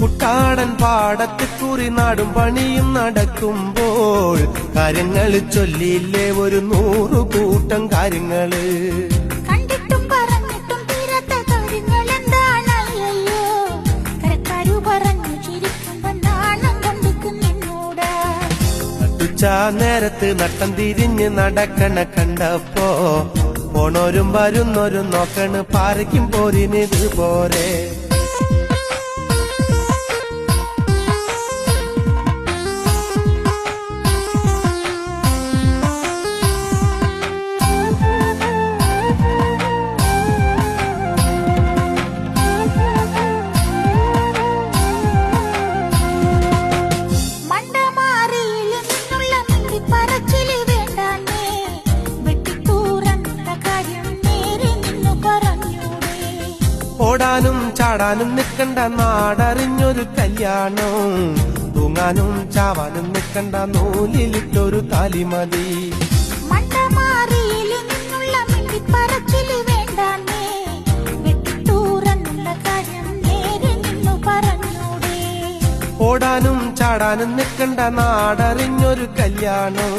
കുട്ടാടൻ പാടത്ത് കുറി നാടും പണിയും നടക്കുമ്പോൾ കാര്യങ്ങൾ ചൊല്ലിയില്ലേ ഒരു നൂറു കൂട്ടം കാര്യങ്ങൾ. നേരത്ത് നട്ടം തിരിഞ്ഞ് നടക്കണ കണ്ടപ്പോ പോണോരും വരുന്നോരും നോക്കണ് പാറയ്ക്കും പോരിനിത് പോരെ. ഓടാനും ചാടാനും നിൽക്കണ്ട നാടറിഞ്ഞൊരു കല്യാണം. തൂങ്ങാനും ചാവാനും നിൽക്കണ്ട നൂലിലിട്ടൊരു താലിമതി. മതി ഓടാനും ചാടാനും നിൽക്കണ്ട നാടറിഞ്ഞൊരു കല്യാണം.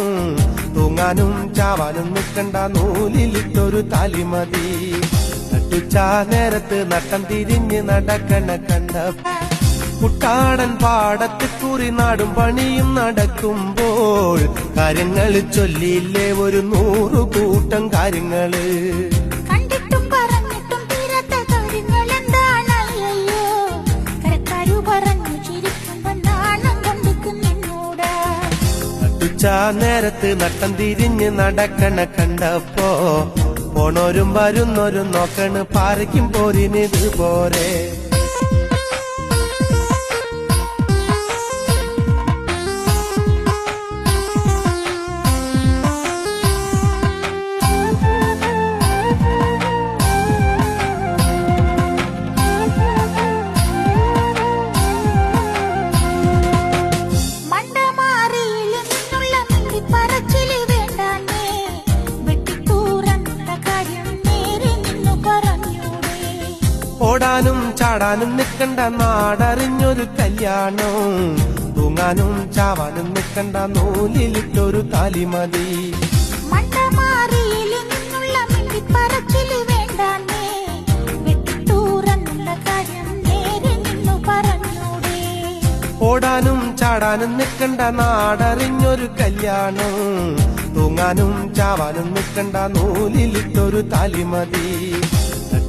തൂങ്ങാനും ചാവാനും നിൽക്കണ്ട നൂലിലിട്ടൊരു താലിമതി. നേരത്ത് നട്ടം തിരിഞ്ഞ് നടക്കണ കണ്ട. കുട്ടാടൻ പാടത്ത് കുറി നാടും പണിയും നടക്കുമ്പോൾ കാര്യങ്ങൾ ചൊല്ലിയില്ലേ ഒരു നൂറു കൂട്ടം കാര്യങ്ങൾ. നേരത്ത് നട്ടം തിരിഞ്ഞ് നടക്കണ കണ്ടപ്പോ പോണോരും വരുന്നോരും നോക്കണ് പാരയ്ക്കും പോരിനിത് പോരെ. മണ്ടമാറിയിൽ ഓടാനും ചാടാനും നിൽക്കണ്ട നാടറിഞ്ഞൊരു കല്യാണം. തൂങ്ങാനും ചാവാനും നിൽക്കണ്ട നൂലിലിട്ടൊരു താലി മതി ഓടാനും ചാടാനും നിൽക്കണ്ട നാടറിഞ്ഞൊരു കല്യാണം. തൂങ്ങാനും ചാവാനും നിൽക്കണ്ട നൂലിലിട്ടൊരു താലിമതി.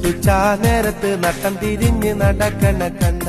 നട്ടുച്ച നേരത്ത് നട്ടം തിരിഞ്ഞ് നടക്കണ കണ്ട